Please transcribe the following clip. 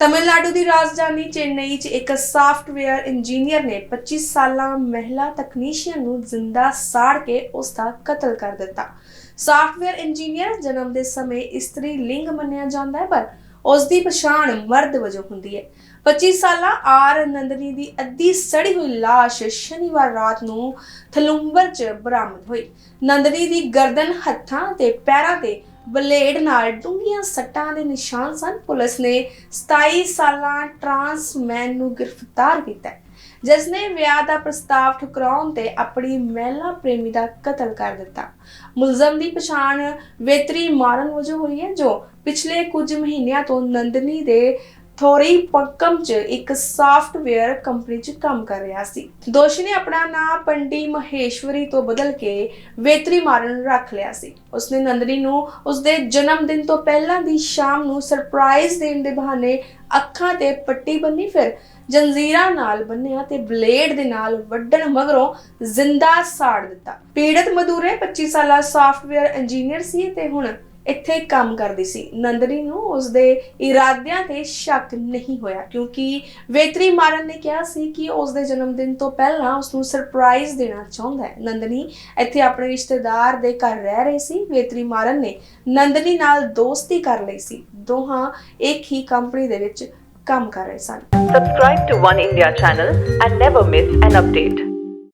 ਤਮਿਲਨਾਡੂ ਦੀ ਰਾਜਧਾਨੀ ਚੇਨਈ 'ਚ ਇੱਕ software engineer ਨੇ 25 ਸਾਲਾ ਮਹਿਲਾ ਤਕਨੀਸ਼ੀਅਨ ਨੂੰ ਜ਼ਿੰਦਾ ਸਾੜ ਕੇ ਉਸ ਦਾ ਕਤਲ ਕਰ ਦਿੱਤਾ। ਸਾਫਟਵੇਅਰ ਇੰਜੀਨੀਅਰ ਜਨਮ ਦੇ ਸਮੇਂ ਇਸਤਰੀ ਲਿੰਗ ਮੰਨਿਆ ਜਾਂਦਾ ਹੈ, ਪਰ ਉਸ ਦੀ ਪਛਾਣ ਮਰਦ ਵਜੋਂ ਹੁੰਦੀ ਹੈ। 25 ਸਾਲਾ ਆਰ ਨੰਦਨੀ ਦੀ ਅੱਧੀ ਸੜੀ ਹੋਈ ਲਾਸ਼ ਸ਼ਨੀਵਾਰ ਰਾਤ ਨੂੰ ਥਲੂੰਬਰ 'ਚ ਬਰਾਮਦ ਹੋਈ। ਨੰਦਨੀ ਦੀ ਗਰਦਨ ਹੱਥਾਂ ਤੇ ਪੈਰਾਂ ਤੇ ਬਲੇਡ ਨਾਲ ਡੂੰਘੀਆਂ ਸੱਟਾਂ ਦੇ ਨਿਸ਼ਾਨ ਸਨ। ਪੁਲਿਸ ਨੇ 27 ਸਾਲਾਂ ਟਰਾਂਸ ਨੂੰ ਗ੍ਰਿਫਤਾਰ ਕੀਤਾ ਹੈ, ਜਿਸ ਨੇ ਵਿਆਹ ਦਾ ਪ੍ਰਸਤਾਵ ਠੁਕਰਾਉਣ ਤੇ ਆਪਣੀ ਮਹਿਲਾ ਪ੍ਰੇਮੀ ਦਾ ਕਤਲ ਕਰ ਦਿੱਤਾ। ਮੁਲਜ਼ਮ ਦੀ ਪਛਾਣ ਵੇਤਰੀ ਮਾਰਨ ਵਜੋਂ ਹੋਈ ਹੈ ਜੋ ਪਿਛਲੇ ਕੁਝ ਮਹੀਨਿਆਂ ਤੋਂ ਨੰਦਨੀ ਦੇ ਥੋਰੀ ਪੱਕਮ ਚ ਇੱਕ ਸਾਫਟਵੇਅਰ ਕੰਪਨੀ ਚ ਕੰਮ ਕਰ ਰਿਹਾ ਸੀ। ਦੋਸ਼ੀ ਨੇ ਆਪਣਾ ਨਾਮ ਪੰਡੀ ਮਹੇਸ਼ਵਰੀ ਤੋਂ ਬਦਲ ਕੇ ਵੇਤਰੀ ਮਾਰਨ ਰੱਖ ਲਿਆ ਸੀ। ਉਸਨੇ ਨੰਦਨੀ ਨੂੰ ਉਸਦੇ ਜਨਮ ਦਿਨ ਤੋਂ ਪਹਿਲਾਂ ਦੀ ਸ਼ਾਮ ਨੂੰ ਸਰਪ੍ਰਾਈਜ਼ ਦੇਣ ਦੇ ਬਹਾਨੇ ਅੱਖਾਂ ਤੇ ਪੱਟੀ ਬੰਨੀ, ਫਿਰ ਜੰਜ਼ੀਰਾਂ ਨਾਲ ਬੰਨਿਆ ਤੇ ਬਲੇਡ ਦੇ ਨਾਲ ਵੱਢਣ ਮਗਰੋਂ ਜ਼ਿੰਦਾ ਸਾੜ ਦਿੱਤਾ। ਪੀੜਤ ਮਦੂਰੇ 25 ਸਾਲਾ ਸਾਫਟਵੇਅਰ ਇੰਜੀਨੀਅਰ ਸੀ ਤੇ ਹੁਣ ਇੱਥੇ ਕੰਮ ਕਰਦੀ ਸੀ। ਨੰਦਨੀ ਨੂੰ ਉਸਦੇ ਇਰਾਦਿਆਂ ਤੇ ਸ਼ੱਕ ਨਹੀਂ ਹੋਇਆ ਕਿਉਂਕਿ ਵੇਤਰੀ ਮਾਰਨ ਨੇ ਕਿਹਾ ਸੀ ਕਿ ਉਸਦੇ ਜਨਮ ਦਿਨ ਤੋਂ ਪਹਿਲਾਂ ਉਸ ਨੂੰ ਸਰਪ੍ਰਾਈਜ਼ ਦੇਣਾ ਚਾਹੁੰਦਾ ਹੈ। ਨੰਦਨੀ ਇੱਥੇ ਆਪਣੇ ਰਿਸ਼ਤੇਦਾਰ ਦੇ ਘਰ ਰਹਿ ਰਹੀ ਸੀ। ਵੇਤਰੀ ਮਾਰਨ ਨੇ ਨੰਦਨੀ ਨਾਲ ਦੋਸਤੀ ਕਰ ਲਈ ਸੀ। ਦੋਹਾਂ ਇੱਕ ਹੀ ਕੰਪਨੀ ਦੇ ਵਿੱਚ ਕੰਮ ਕਰ ਰਹੇ ਸਨ। Subscribe to One India channel and never miss an update.